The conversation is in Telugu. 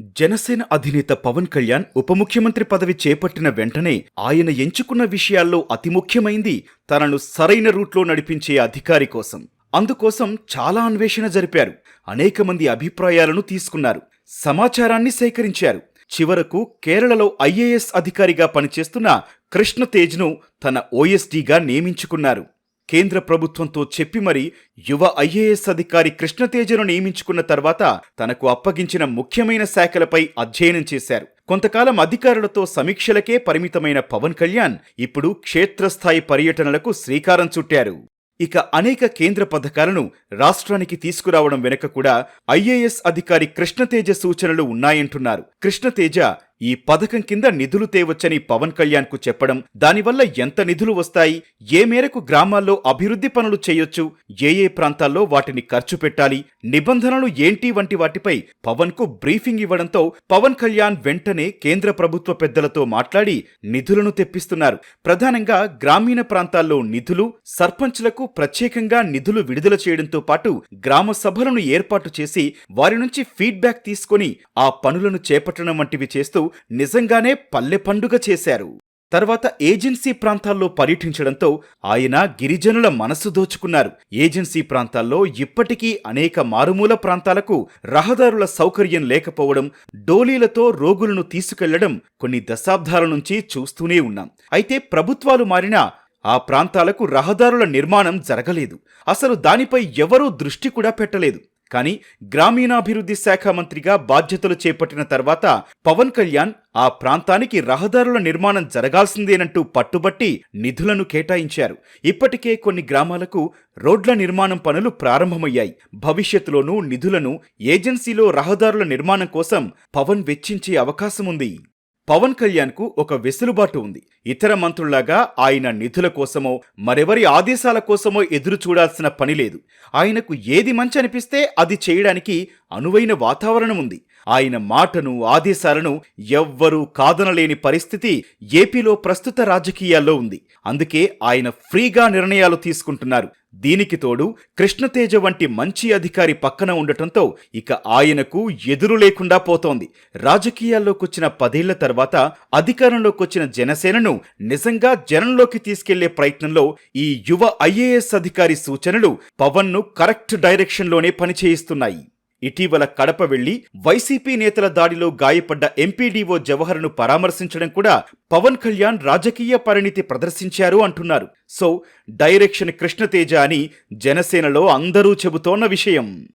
జనసేన అధినేత పవన్ కళ్యాణ్ ఉప ముఖ్యమంత్రి పదవి చేపట్టిన వెంటనే ఆయన ఎంచుకున్న విషయాల్లో అతి ముఖ్యమైంది తనను సరైన రూట్లో నడిపించే అధికారి కోసం. అందుకోసం చాలా అన్వేషణ జరిపారు. అనేక మంది అభిప్రాయాలను తీసుకున్నారు. సమాచారాన్ని సేకరించారు. చివరకు కేరళలో ఐఏఎస్ అధికారిగా పనిచేస్తున్న కృష్ణతేజ్ను తన ఓఎస్డీగా నియమించుకున్నారు. కేంద్ర ప్రభుత్వంతో చెప్పి మరి యువ ఐఏఎస్ అధికారి కృష్ణతేజను నియమించుకున్న తర్వాత తనకు అప్పగించిన ముఖ్యమైన శాఖలపై అధ్యయనం చేశారు. కొంతకాలం అధికారులతో సమీక్షలకే పరిమితమైన పవన్ కళ్యాణ్ ఇప్పుడు క్షేత్రస్థాయి పర్యటనలకు శ్రీకారం చుట్టారు. ఇక అనేక కేంద్ర పథకాలను రాష్ట్రానికి తీసుకురావడం వెనుక కూడా ఐఏఎస్ అధికారి కృష్ణతేజ సూచనలు ఉన్నాయంటున్నారు. కృష్ణతేజ ఈ పథకం కింద నిధులు తేవచ్చని పవన్ కళ్యాణ్కు చెప్పడం దానివల్ల ఎంత నిధులు వస్తాయి ఏ మేరకు గ్రామాల్లో అభివృద్ధి పనులు చేయొచ్చు ఏ ఏ ప్రాంతాల్లో వాటిని ఖర్చు పెట్టాలి నిబంధనలు ఏంటి వంటి వాటిపై పవన్కు బ్రీఫింగ్ ఇవ్వడంతో పవన్ కళ్యాణ్ వెంటనే కేంద్ర ప్రభుత్వ పెద్దలతో మాట్లాడి నిధులను తెప్పిస్తున్నారు. ప్రధానంగా గ్రామీణ ప్రాంతాల్లో నిధులు సర్పంచ్లకు ప్రత్యేకంగా నిధులు విడుదల చేయడంతో పాటు గ్రామ సభలను ఏర్పాటు చేసి వారి నుంచి ఫీడ్బ్యాక్ తీసుకొని ఆ పనులను చేపట్టడం వంటివి చేస్తూ నిజంగానే పల్లె పండుగ చేశారు. తర్వాత ఏజెన్సీ ప్రాంతాల్లో పర్యటించడంతో ఆయన గిరిజనుల మనసు దోచుకున్నారు. ఏజెన్సీ ప్రాంతాల్లో ఇప్పటికీ అనేక మారుమూల ప్రాంతాలకు రహదారుల సౌకర్యం లేకపోవడం డోలీలతో రోగులను తీసుకెళ్ళడం కొన్ని దశాబ్దాల నుంచి చూస్తూనే ఉన్నాం. అయితే ప్రభుత్వాలు మారినా ఆ ప్రాంతాలకు రహదారుల నిర్మాణం జరగలేదు. అసలు దానిపై ఎవరూ దృష్టి కూడా పెట్టలేదు. కానీ గ్రామీణాభివృద్ధి శాఖ మంత్రిగా బాధ్యతలు చేపట్టిన తర్వాత పవన్ కళ్యాణ్ ఆ ప్రాంతానికి రహదారుల నిర్మాణం జరగాల్సిందేనంటూ పట్టుబట్టి నిధులను కేటాయించారు. ఇప్పటికే కొన్ని గ్రామాలకు రోడ్ల నిర్మాణం పనులు ప్రారంభమయ్యాయి. భవిష్యత్తులోనూ నిధులను ఏజెన్సీలో రహదారుల నిర్మాణం కోసం పవన్ వెచ్చించే అవకాశముంది. పవన్ కళ్యాణ్కు ఒక వెసులుబాటు ఉంది. ఇతర మంత్రుల్లాగా ఆయన నిధుల కోసమో మరెవరి ఆదేశాల కోసమో ఎదురు చూడాల్సిన పని లేదు. ఆయనకు ఏది మంచి అనిపిస్తే అది చేయడానికి అనువైన వాతావరణం ఉంది. ఆయన మాటను ఆదేశాలను ఎవ్వరూ కాదనలేని పరిస్థితి ఏపీలో ప్రస్తుత రాజకీయాల్లో ఉంది. అందుకే ఆయన ఫ్రీగా నిర్ణయాలు తీసుకుంటున్నారు. దీనికి తోడు కృష్ణతేజ వంటి మంచి అధికారి పక్కన ఉండటంతో ఇక ఆయనకు ఎదురు లేకుండా పోతోంది. రాజకీయాల్లోకొచ్చిన పదేళ్ళ తర్వాత అధికారంలోకొచ్చిన జనసేనను నిజంగా జనంలోకి తీసుకెళ్ళే ప్రయత్నంలో ఈ యువ ఐఏఎస్ అధికారి సూచనలు పవన్ను కరెక్ట్ డైరెక్షన్లోనే పనిచేయిస్తున్నాయి. ఇటీవల కడప వెళ్ళి వైసీపీ నేతల దాడిలో గాయపడ్డ ఎంపీడీఓ జవహర్ను పరామర్శించడం కూడా పవన్ కళ్యాణ్ రాజకీయ పరిణితి ప్రదర్శించారు అంటున్నారు. సో డైరెక్షన్ కృష్ణతేజ అని జనసేనలో అందరూ చెబుతోన్న విషయం.